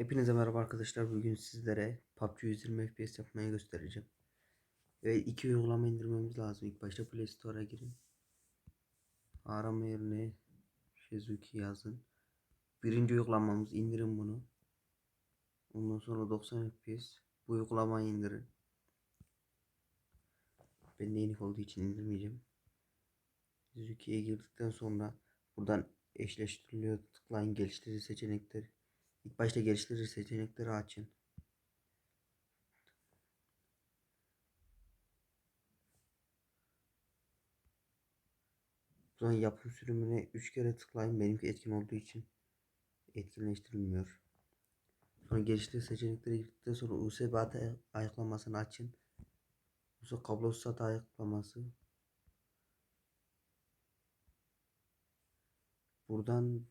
Hepinize merhaba arkadaşlar. Bugün sizlere PUBG 120 FPS yapmayı göstereceğim. Ve iki uygulama indirmemiz lazım. İlk başta Play Store'a girin. Arama yerine Shizuki yazın. Birinci uygulamamız indirin bunu. Ondan sonra 90 FPS. Bu uygulamayı indirin. Ben de yenik olduğu için indirmeyeceğim. Shizuki'ye girdikten sonra buradan eşleştiriliyor. Tıklayın geliştirici seçenekleri. İlk başta geliştirici seçenekleri açın. Buradan yapım sürümüne 3 kere tıklayın. Benimki etkin olduğu için etkinleştirilmiyor. Sonra geliştirici seçenekleri girdikten sonra USB hata ayıklamasını açın. Sonra kablosuz hata ayıklaması. Buradan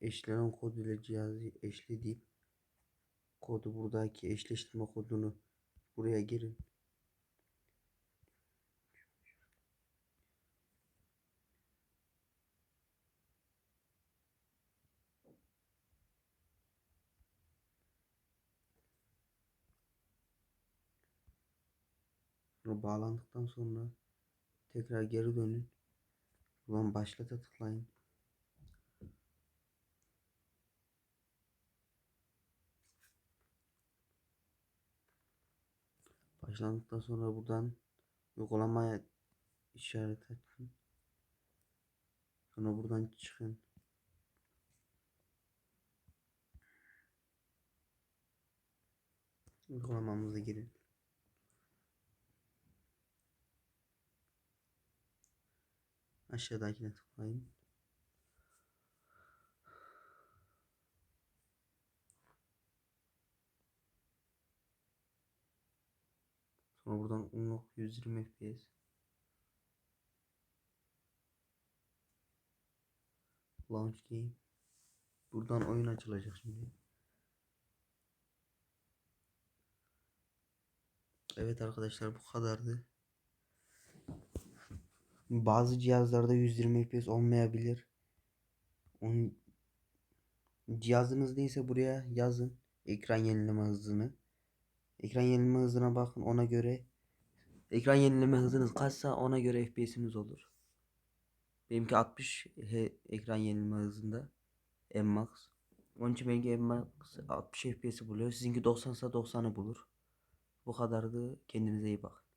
eşlenen kod ile cihazı eşle deyip kodu buradaki eşleştirme kodunu buraya girin. Sonra bağlandıktan sonra tekrar geri dönün. Buradan başlata tıklayın. Başlandıktan sonra buradan uygulamaya işaret açın. Sonra buradan çıkın. Uygulamamıza girin. Aşağıdakine tıklayın. Sonra buradan unlock 120 fps. Launch game. Buradan oyun açılacak şimdi. Evet arkadaşlar bu kadardı. Bazı cihazlarda 120 fps olmayabilir. Onun cihazınız değilse buraya yazın ekran yenileme hızını. Ekran yenileme hızına bakın ona göre ekran yenileme hızınız kaçsa ona göre FPS'iniz olur. Benimki 60 he, ekran yenileme hızında Max. Onun için benimki Max 60 FPS buluyor. Sizinki 90 ise 90'ı bulur. Bu kadardı. Kendinize iyi bakın.